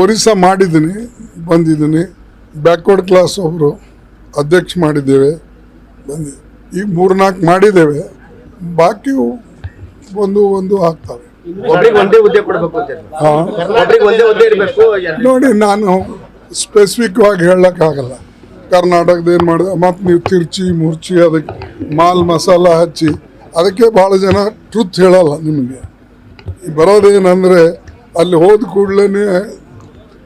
ಒರಿಸ್ಸಾ ಮಾಡಿದ್ದೀನಿ ಬಂದಿದ್ದೀನಿ. Backward class ಒಬ್ಬರು ಅಧ್ಯಕ್ಷ ಮಾಡಿದ್ದೇವೆ ಬಂದಿ ಈಗ ಮೂರ್ನಾಲ್ಕು ಮಾಡಿದ್ದೇವೆ. ಬಾಕಿ ಒಂದು ಒಂದು ಆಗ್ತವೆ. ನೋಡಿ ನಾನು ಸ್ಪೆಸಿಫಿಕ್ವಾಗಿ ಹೇಳಕ್ಕಾಗಲ್ಲ. ಕರ್ನಾಟಕದ ಏನು ಮಾಡಿದೆ? ಮತ್ತು ನೀವು ತಿರ್ಚಿ ಮುರ್ಚಿ ಅದಕ್ಕೆ ಮಾಲ್ ಮಸಾಲ ಹಚ್ಚಿ ಅದಕ್ಕೆ ಭಾಳ ಜನ ಟ್ರುತ್ ಹೇಳಲ್ಲ ನಿಮಗೆ. ಬರೋದೇನೆಂದರೆ ಅಲ್ಲಿ ಹೋದ ಕೂಡಲೇ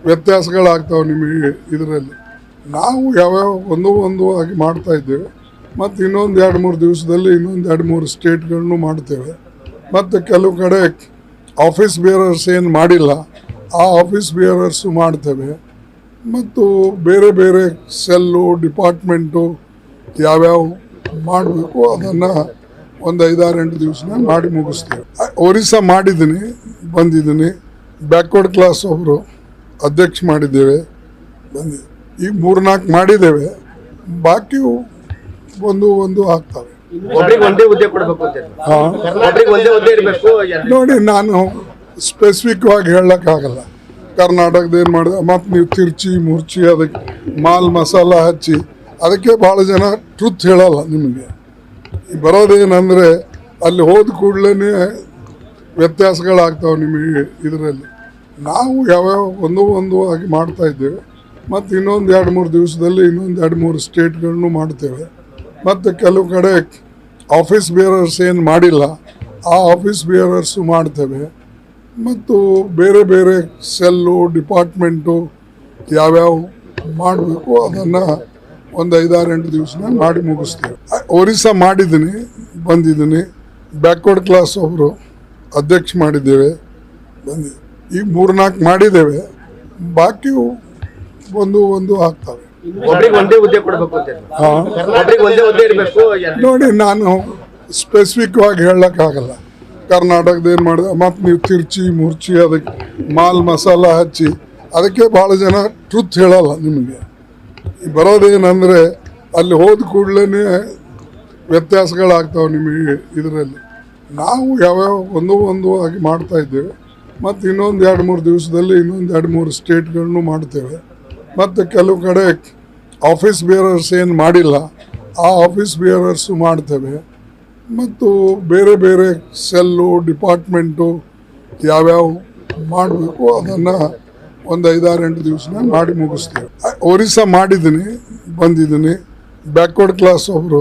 ವ್ಯತ್ಯಾಸಗಳಾಗ್ತಾವೆ ನಿಮಗೆ ಇದರಲ್ಲಿ. ನಾವು ಯಾವ್ಯಾವ ಒಂದು ಒಂದು ಆಗಿ ಮಾಡ್ತಾ ಇದ್ದೇವೆ. ಮತ್ತು ಇನ್ನೊಂದು ಎರಡು ಮೂರು ದಿವಸದಲ್ಲಿ ಇನ್ನೊಂದು ಎರಡು ಮೂರು ಸ್ಟೇಟ್ಗಳನ್ನು ಮಾಡ್ತೇವೆ. ಮತ್ತು ಕೆಲವು ಕಡೆ ಆಫೀಸ್ ಬೇರರ್ಸ್ ಏನು ಮಾಡಿಲ್ಲ, ಆ ಆಫೀಸ್ ಬೇರರ್ಸು ಮಾಡ್ತೇವೆ. ಮತ್ತು ಬೇರೆ ಬೇರೆ ಸೆಲ್ಲು, ಡಿಪಾರ್ಟ್ಮೆಂಟು ಯಾವ್ಯಾವ ಮಾಡಬೇಕು ಅದನ್ನು ಒಂದು ಐದಾರು ಎಂಟು ದಿವಸನಾಗ ಮಾಡಿ ಮುಗಿಸ್ತೇವೆ. ಒರಿಸ್ಸಾ ಮಾಡಿದ್ದೀನಿ, ಬಂದಿದ್ದೀನಿ. ಬ್ಯಾಕ್ವರ್ಡ್ ಕ್ಲಾಸ್ ಒಬ್ಬರು ಅಧ್ಯಕ್ಷ ಮಾಡಿದ್ದೇವೆ. ಈ ಈಗ ಮೂರ್ನಾಲ್ಕು ಮಾಡಿದ್ದೇವೆ. ಬಾಕಿ ಒಂದು ಒಂದು ಆಗ್ತವೆ. ನೋಡಿ ನಾನು ಸ್ಪೆಸಿಫಿಕ್ವಾಗಿ ಹೇಳಕ್ಕಾಗಲ್ಲ. ಕರ್ನಾಟಕದ ಏನು ಮಾಡಿದೆ ಮತ್ತು ನೀವು ತಿರ್ಚಿ ಮುರ್ಚಿ ಅದಕ್ಕೆ ಮಾಲ್ ಮಸಾಲ ಹಚ್ಚಿ ಅದಕ್ಕೆ ಭಾಳ ಜನ ಟ್ರುತ್ ಹೇಳಲ್ಲ ನಿಮಗೆ. ಬರೋದೇನಂದರೆ ಅಲ್ಲಿ ಹೋದ ಕೂಡಲೇ ವ್ಯತ್ಯಾಸಗಳಾಗ್ತಾವೆ ನಿಮಗೆ ಇದರಲ್ಲಿ. ನಾವು ಯಾವ್ಯಾವ ಒಂದು ಒಂದು ಆಗಿ ಮಾಡ್ತಾ ಇದ್ದೇವೆ. ಮತ್ತು ಇನ್ನೊಂದು ಎರಡು ಮೂರು ದಿವಸದಲ್ಲಿ ಇನ್ನೊಂದು ಎರಡು ಮೂರು ಸ್ಟೇಟ್ಗಳನ್ನು ಮಾಡ್ತೇವೆ. ಮತ್ತು ಕೆಲವು ಕಡೆ ಆಫೀಸ್ ಬೇರರ್ಸ್ ಏನು ಮಾಡಿಲ್ಲ, ಆ ಆಫೀಸ್ ಬೇರರ್ಸು ಮಾಡ್ತೇವೆ. ಮತ್ತು ಬೇರೆ ಬೇರೆ ಸೆಲ್ಲು ಡಿಪಾರ್ಟ್ಮೆಂಟು ಯಾವ್ಯಾವ ಮಾಡಬೇಕು ಅದನ್ನು ಒಂದು ಐದಾರು ಎಂಟು ಮಾಡಿ ಮುಗಿಸ್ತೇವೆ. ಒರಿಸ್ಸಾ ಮಾಡಿದ್ದೀನಿ, ಬಂದಿದ್ದೀನಿ. ಬ್ಯಾಕ್ವರ್ಡ್ ಕ್ಲಾಸ್ ಅವರು ಅಧ್ಯಕ್ಷ ಮಾಡಿದ್ದೇವೆ ಬಂದಿ ಈಗ ಮೂರ್ನಾಲ್ಕು ಮಾಡಿದ್ದೇವೆ. ಬಾಕಿ ಒಂದು ಒಂದು ಆಗ್ತವೆ. ನೋಡಿ ನಾನು ಸ್ಪೆಸಿಫಿಕ್ವಾಗಿ ಹೇಳಕ್ಕಾಗಲ್ಲ. ಕರ್ನಾಟಕದ ಏನು ಮಾಡಿದೆ? ಮತ್ತು ನೀವು ತಿರ್ಚಿ ಮುರ್ಚಿ ಅದಕ್ಕೆ ಮಾಲ್ ಮಸಾಲ ಹಚ್ಚಿ ಅದಕ್ಕೆ ಭಾಳ ಜನ ಟ್ರುತ್ ಹೇಳಲ್ಲ ನಿಮಗೆ. ಬರೋದೇನೆಂದರೆ ಅಲ್ಲಿ ಹೋದ ಕೂಡಲೇ ವ್ಯತ್ಯಾಸಗಳಾಗ್ತಾವೆ ನಿಮಗೆ ಇದರಲ್ಲಿ. ನಾವು ಯಾವ್ಯಾವ ಒಂದು ಒಂದು ಆಗಿ ಮಾಡ್ತಾ ಇದ್ದೇವೆ. ಮತ್ತು ಇನ್ನೊಂದು ಎರಡು ಮೂರು ದಿವಸದಲ್ಲಿ ಇನ್ನೊಂದು ಎರಡು ಮೂರು ಸ್ಟೇಟ್ಗಳನ್ನು ಮಾಡ್ತೇವೆ. ಮತ್ತು ಕೆಲವು ಕಡೆ ಆಫೀಸ್ ಬೇರರ್ಸ್ ಏನು ಮಾಡಿಲ್ಲ, ಆ ಆಫೀಸ್ ಬೇರರ್ಸು ಮಾಡ್ತೇವೆ. ಮತ್ತು ಬೇರೆ ಬೇರೆ ಸೆಲ್ಲು, ಡಿಪಾರ್ಟ್ಮೆಂಟು ಯಾವ್ಯಾವ ಮಾಡಬೇಕು ಅದನ್ನು ಒಂದು ಐದಾರು ಎಂಟು ದಿವಸನಾಗ ಮಾಡಿ ಮುಗಿಸ್ತೇವೆ. ಒರಿಸ್ಸಾ ಮಾಡಿದ್ದೀನಿ, ಬಂದಿದ್ದೀನಿ. ಬ್ಯಾಕ್ವರ್ಡ್ ಕ್ಲಾಸ್ ಒಬ್ಬರು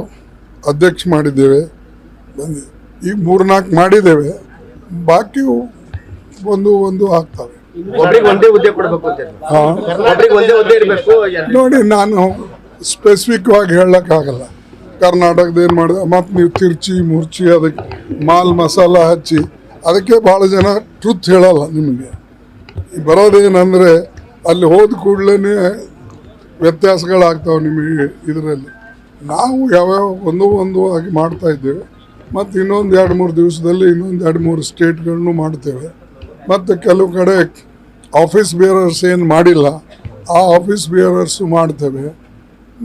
ಅಧ್ಯಕ್ಷ ಮಾಡಿದ್ದೇವೆ. ಬಂದಿ ಈಗ ಮೂರ್ನಾಲ್ಕು ಮಾಡಿದ್ದೇವೆ. ಬಾಕಿ ಒಂದು ಒಂದು ಆಗ್ತವೆ. ನೋಡಿ ನಾನು ಸ್ಪೆಸಿಫಿಕ್ವಾಗಿ ಹೇಳಕ್ಕಾಗಲ್ಲ. ಕರ್ನಾಟಕದ ಏನು ಮಾಡಿದೆ? ಮತ್ತು ನೀವು ತಿರ್ಚಿ ಮುರ್ಚಿ ಅದಕ್ಕೆ ಮಾಲ್ ಮಸಾಲ ಹಚ್ಚಿ ಅದಕ್ಕೆ ಭಾಳ ಜನ ಟ್ರುತ್ ಹೇಳಲ್ಲ ನಿಮಗೆ. ಬರೋದೇನೆಂದರೆ ಅಲ್ಲಿ ಹೋದ ಕೂಡಲೇ ವ್ಯತ್ಯಾಸಗಳಾಗ್ತಾವೆ ನಿಮಗೆ ಇದರಲ್ಲಿ. ನಾವು ಯಾವ್ಯಾವ ಒಂದು ಒಂದು ಆಗಿ ಮಾಡ್ತಾ ಇದ್ದೇವೆ ಮತ್ತು ಇನ್ನೊಂದು ಎರಡು ಮೂರು ದಿವಸದಲ್ಲಿ ಇನ್ನೊಂದು ಎರಡು ಮೂರು ಸ್ಟೇಟ್ಗಳನ್ನು ಮಾಡ್ತೇವೆ. ಮತ್ತು ಕೆಲವು ಕಡೆ ಆಫೀಸ್ ಬೇರರ್ಸ್ ಏನು ಮಾಡಿಲ್ಲ, ಆ ಆಫೀಸ್ ಬೇರರ್ಸು ಮಾಡ್ತೇವೆ.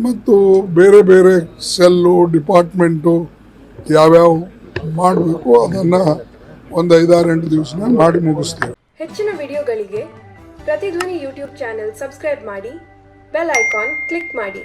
ಮತ್ತು ಬೇರೆ ಬೇರೆ ಸೆಲ್ಲು ಡಿಪಾರ್ಟ್ಮೆಂಟು ಯಾವ್ಯಾವ ಮಾಡಬೇಕು ಅದನ್ನು ಒಂದು ಐದಾರು ಎಂಟು ಮಾಡಿ ಮುಗಿಸ್ತೇವೆ. ಹೆಚ್ಚಿನ ವಿಡಿಯೋಗಳಿಗೆ ಪ್ರತಿಧ್ವನಿ ಯೂಟ್ಯೂಬ್ ಚಾನೆಲ್ ಸಬ್ಸ್ಕ್ರೈಬ್ ಮಾಡಿ, ಬೆಲ್ ಐಕಾನ್ ಕ್ಲಿಕ್ ಮಾಡಿ.